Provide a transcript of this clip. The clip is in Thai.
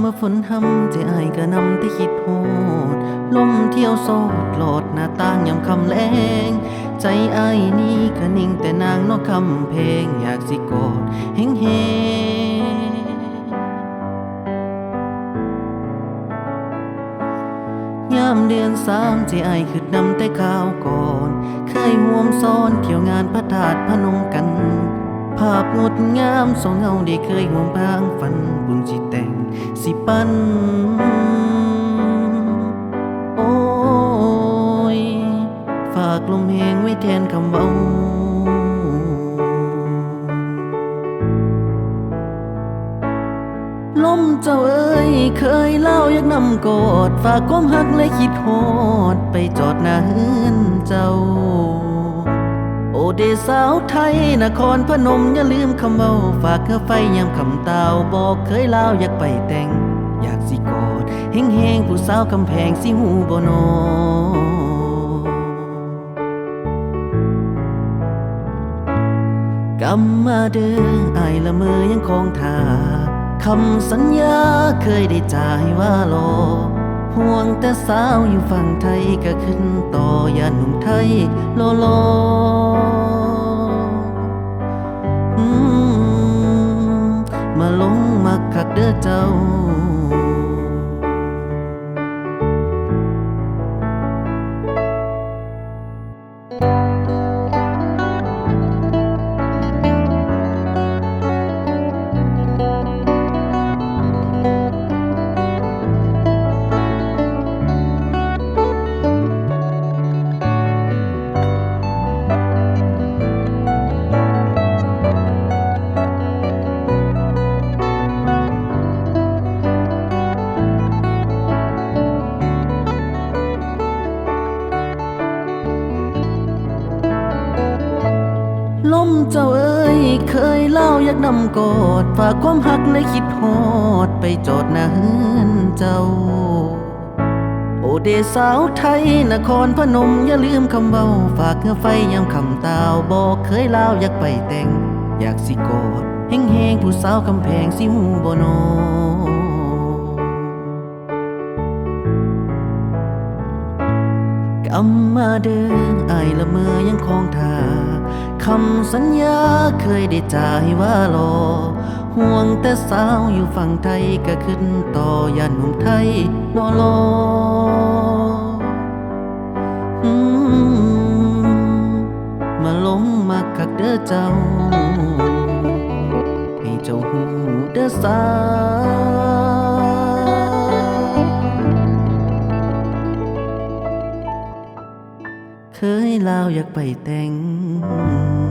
มเมื่อฝนทำใจอายก็นำแต่คิดโหดลมเที่ยวโซดโหลดหน้าต่างยามคำแลง ใจอายนี่ก็นิ่งแต่นางนอกคำเพลงอยากสิโกอดเฮงเฮยามเดือนสามใจอายขึ้นำแต่ข้าวก่อน เคยห่วมซ้อนเที่ยวงานพระธาตุพนมกัน ภาพงดงามสองเงาได้เคยห่วงพางฝันบุญสิแต ปัน โอ้ย ฝากลมแหงไว้แทนคำเบาลมเจ้าเอ้ย เคยเล่าอยากนำกอด ฝากความหักและคิดโหด ไปจอดหน้าเฮือนเจ้า โอเดสาวไทย นครพนม อย่าลืมคำเบาฝากเงือไฟยามคำตาวบอกเคยเล่าอยากไปแต่ง อยากสิกอดเฮงเฮงผู้สาวกำแพงสิหูบ่นอกำมาเด้อไอายละเมอยังคงทาคำสัญญาเคยได้จ่ายว่ารอห่วงแต่สาวอยู่ฝั่งไทยก็ขึ้นต่อยาหนุ่มไทยโลโล ลมเจ้าเอ้ยเคยเล่าอยากนำกอดฝากความหักและคิดฮอดไปจอดหน้าเฮือนเจ้า โอเดสาวไทยนครพนมอย่าลืมคำเบาฝากเงือไฟยามคำตาวบอกเคยเล่าอยากไปแต่ง อยากสิกอดเฮงเฮงๆผู้สาวกำแพงสิหูบนอกำมาเดินไอละเมอยังคองทา คำสัญญาเคยได้จ่ายว่ารอห่วงแต่สาวอยู่ฝั่งไทยก็ขึ้นต่อยาหนุ่มไทยโลโลอืมมาลงมาคักเด้อเจ้า ให้เจ้าหูเด้อสาว เคยล